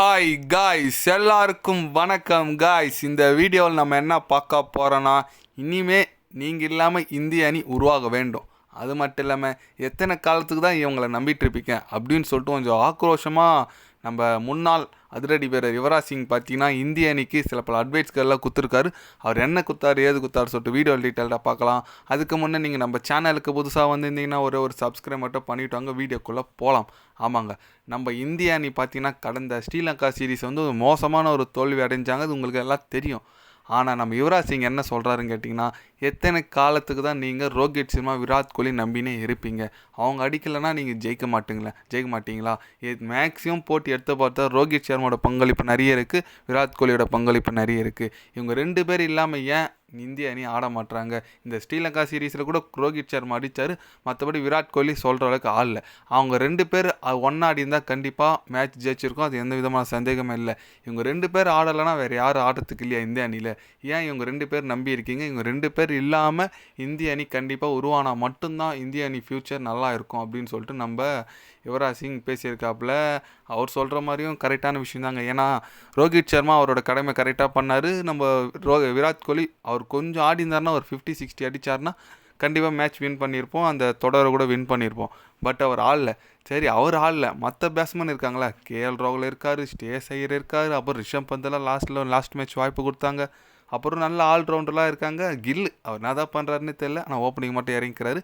Hi guys எல்லாருக்கும் வணக்கம் guys இந்த வீடியோவில் நம்ம என்ன பார்க்க போகிறோன்னா இனிமே நீங்கள் இல்லாமல் இந்திய அணி உருவாக வேண்டும். அது மட்டும் இல்லாமல் எத்தனை காலத்துக்கு தான் இவங்களை நம்பிட்டு இருப்பீங்க? அப்படின்னு சொல்லிட்டு கொஞ்சம் ஆக்ரோஷமாக நம்ம முன்னாள் அதிரடி வீரர் யுவராஜ் சிங் பார்த்தீங்கன்னா இந்திய அணிக்கு சில பல அட்வைஸ்கள்லாம் கொடுத்துருக்காரு. அவர் என்ன குத்தார் ஏது குத்தார் சொல்லிட்டு வீடியோ டீட்டெயில்டாக பார்க்கலாம். அதுக்கு முன்னே நீங்கள் நம்ம சேனலுக்கு புதுசாக வந்திருந்தீங்கன்னா ஒரு ஒரு சப்ஸ்கிரைப் மட்டும் பண்ணிவிட்டு வாங்க. வீடியோக்குள்ளே போகலாம் ஆமாங்க. நம்ம இந்திய அணி பார்த்தீங்கன்னா கடந்த ஸ்ரீலங்கா சீரிஸ் வந்து மோசமான ஒரு தோல்வி அடைஞ்சாங்க. அது உங்களுக்கு எல்லாம் தெரியும். ஆனால் நம்ம யுவராஜ் சிங் என்ன சொல்கிறாருன்னு கேட்டிங்கன்னா எத்தனை காலத்துக்கு தான் நீங்கள் ரோஹித் சர்மா விராட் கோலி நம்பினே இருப்பீங்க? அவங்க அடிக்கலைன்னா நீங்கள் ஜெயிக்க மாட்டீங்களா? ஜெயிக்க மாட்டீங்களா? மேக்ஸிமம் போட்டி எடுத்து பார்த்தா ரோஹித் சர்மாவோட பங்களிப்பு நிறைய இருக்குது விராட் கோலியோட பங்களிப்பு நிறைய இருக்குது இவங்க ரெண்டு பேர் இல்லாமல் ஏன் இந்திய அணி ஆட மாட்றாங்க. இந்த ஸ்ரீலங்கா சீரீஸில் கூட ரோஹித் சர்மா அடித்தார் மற்றபடி விராட் கோலி சொல்கிற அளவுக்கு ஆடல. அவங்க ரெண்டு பேர் ஒன்றா ஆடி இருந்தால் கண்டிப்பாக மேட்ச் ஜெயிச்சிருக்கும். அது எந்த விதமான சந்தேகமே இல்லை. இவங்க ரெண்டு பேர் ஆடலைன்னா வேறு யாரும் ஆடுறதுக்கு இல்லையா இந்திய அணியில்? ஏன் இவங்க ரெண்டு பேர் நம்பி இருக்கீங்க? இவங்க ரெண்டு பேர் இல்லாமல் இந்திய அணி கண்டிப்பாக உருவானா மட்டும்தான் இந்திய அணி ஃப்யூச்சர் நல்லா இருக்கும் அப்படின்னு சொல்லிட்டு நம்ம யுவராஜ் சிங் பேசியிருக்காப்புல. அவர் சொல்கிற மாதிரியும் கரெக்டான விஷயம் தாங்க. ஏன்னா ரோஹித் சர்மா அவரோட கடமை கரெக்டாக பண்ணார். நம்ம ரோ விராட் கோலி அவர் அவர் கொஞ்சம் ஆடி இருந்தாருன்னா ஒரு ஃபிஃப்டி சிக்ஸ்டி அடித்தார்னா கண்டிப்பாக மேட்ச் வின் பண்ணியிருப்போம் அந்த தொடரை கூட வின் பண்ணியிருப்போம் பட் அவர் ஆளில் சரி அவர் ஆளில் மற்ற பேட்ஸ்மேன் இருக்காங்களா? கேஎல் ராகுல் இருக்கார் ஸ்டேஸ் ஐயர் இருக்கார் அப்புறம் ரிஷப் பந்தெல்லாம் லாஸ்ட்டில் லாஸ்ட் மேட்ச் வாய்ப்பு கொடுத்தாங்க. அப்புறம் நல்ல ஆல்ரவுண்டர்லாம் இருக்காங்க. கில் அவர் என்ன தான் பண்ணுறாருன்னு தெரில ஆனால் ஓப்பனிங் மட்டும் இறங்கிக்கிறாரு.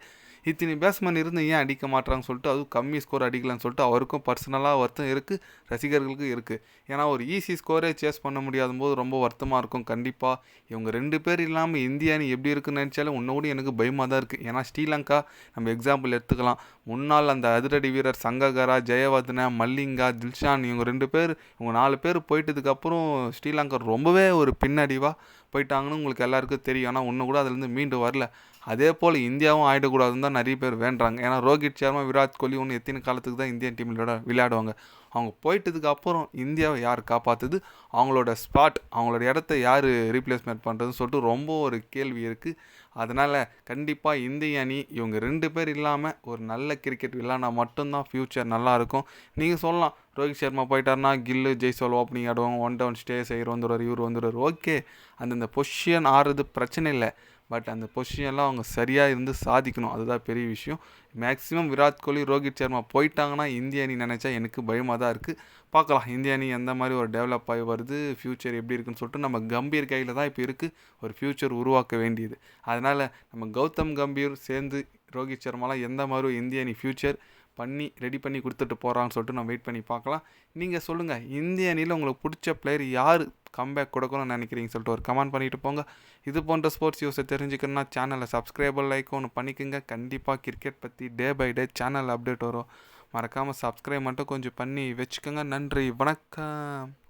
இத்தனை பேட்ஸ்மேன் இருந்து ஏன் அடிக்க மாட்டாங்கன்னு சொல்லிட்டு அதுவும் கம்மி ஸ்கோர் அடிக்கலான்னு சொல்லிட்டு அவருக்கும் பர்சனலாக வருத்தம் இருக்குது ரசிகர்களுக்கும் இருக்குது ஏன்னா ஒரு ஈஸி ஸ்கோரே சேஸ் பண்ண முடியாத போது ரொம்ப வருத்தமாக இருக்கும். கண்டிப்பாக இவங்க ரெண்டு பேர் இல்லாமல் இந்திய அணி எப்படி இருக்குன்னு நினச்சாலும் இன்னும் கூட எனக்கு பயமாக தான் இருக்குது ஏன்னா ஸ்ரீலங்கா நம்ம எக்ஸாம்பிள் எடுத்துக்கலாம். முன்னால் அந்த அதிரடி வீரர் சங்ககரா ஜெயவர்தன மல்லிங்கா தில்ஷான் இவங்க ரெண்டு பேர் இவங்க நாலு பேர் போயிட்டதுக்கப்புறம் ஸ்ரீலங்கா ரொம்பவே ஒரு பின்னடிவாக போயிட்டாங்கன்னு உங்களுக்கு எல்லாருக்கும் தெரியும். ஆனால் ஒன்று கூட அதுலேருந்து மீண்டு வரல. அதே போல் இந்தியாவும் ஆகிடக்கூடாதுன்னு தான் நிறைய பேர் வேண்டுறாங்க. ஏன்னா ரோஹித் சர்மா விராட் கோலி ஒன்று எத்தனை காலத்துக்கு தான் இந்தியன் டீமில் விளையாட விளையாடுவாங்க. அவங்க போயிட்டதுக்கு அப்புறம் இந்தியாவை யார் காப்பாற்றுது அவங்களோட ஸ்பாட் அவங்களோட இடத்த யார் ரீப்ளேஸ்மெண்ட் பண்ணுறதுன்னு சொல்லிட்டு ரொம்ப ஒரு கேள்வி இருக்குது அதனால் கண்டிப்பாக இந்திய அணி இவங்க ரெண்டு பேர் இல்லாமல் ஒரு நல்ல கிரிக்கெட் விளையாடினா மட்டும்தான் ஃப்யூச்சர் நல்லாயிருக்கும் நீங்கள் சொல்லலாம் ரோஹித் சர்மா போயிட்டார்னா கில்லு ஜெய்சோல் ஓப்பனிங் ஆடுவாங்க ஒன் டவுன் ஸ்டே செய்கிற வந்துடுவார் இவர் வந்துடுவார் ஓகே அந்தந்த பொஷியன் ஆடுறது பிரச்சனை இல்லை. பட் அந்த பொசிஷன்லாம் அவங்க சரியாக இருந்து சாதிக்கணும். அதுதான் பெரிய விஷயம். மேக்ஸிமம் விராட் கோலி ரோஹித் சர்மா போயிட்டாங்கன்னா இந்திய அணி நினச்சா எனக்கு பயமாக தான் இருக்குது பார்க்கலாம். இந்திய அணி எந்த மாதிரி ஒரு டெவலப் ஆகி வருது ஃப்யூச்சர் எப்படி இருக்குன்னு சொல்லிட்டு நம்ம கம்பீர் கையில் தான் இப்போ இருக்குது ஒரு ஃப்யூச்சர் உருவாக்க வேண்டியது. அதனால் நம்ம கௌதம் கம்பீர் சேர்ந்து ரோஹித் சர்மாலாம் எந்த மாதிரி இந்திய அணி ஃப்யூச்சர் பண்ணி ரெடி பண்ணி கொடுத்துட்டு போகிறான்னு சொல்லிட்டு நம்ம வெயிட் பண்ணி பார்க்கலாம். நீங்கள் சொல்லுங்கள் இந்திய அணியில் உங்களுக்கு பிடிச்ச பிளேயர் யார்? கம்பேக் கொடுக்கணும்னு நினைக்கிறீங்க சொல்லிட்டு ஒரு கமெண்ட் பண்ணிட்டு போங்க. இது போன்ற ஸ்போர்ட்ஸ் யூஸை தெரிஞ்சுக்கணும்னா சேனலை சப்ஸ்கிரைபர் லைக் ஒன்று பண்ணிக்கோங்க. கண்டிப்பாக கிரிக்கெட் பற்றி day by day channel update வரும். மறக்காமல் சப்ஸ்கிரைப் மட்டும் கொஞ்சம் பண்ணி வச்சுக்கோங்க. நன்றி வணக்கம்.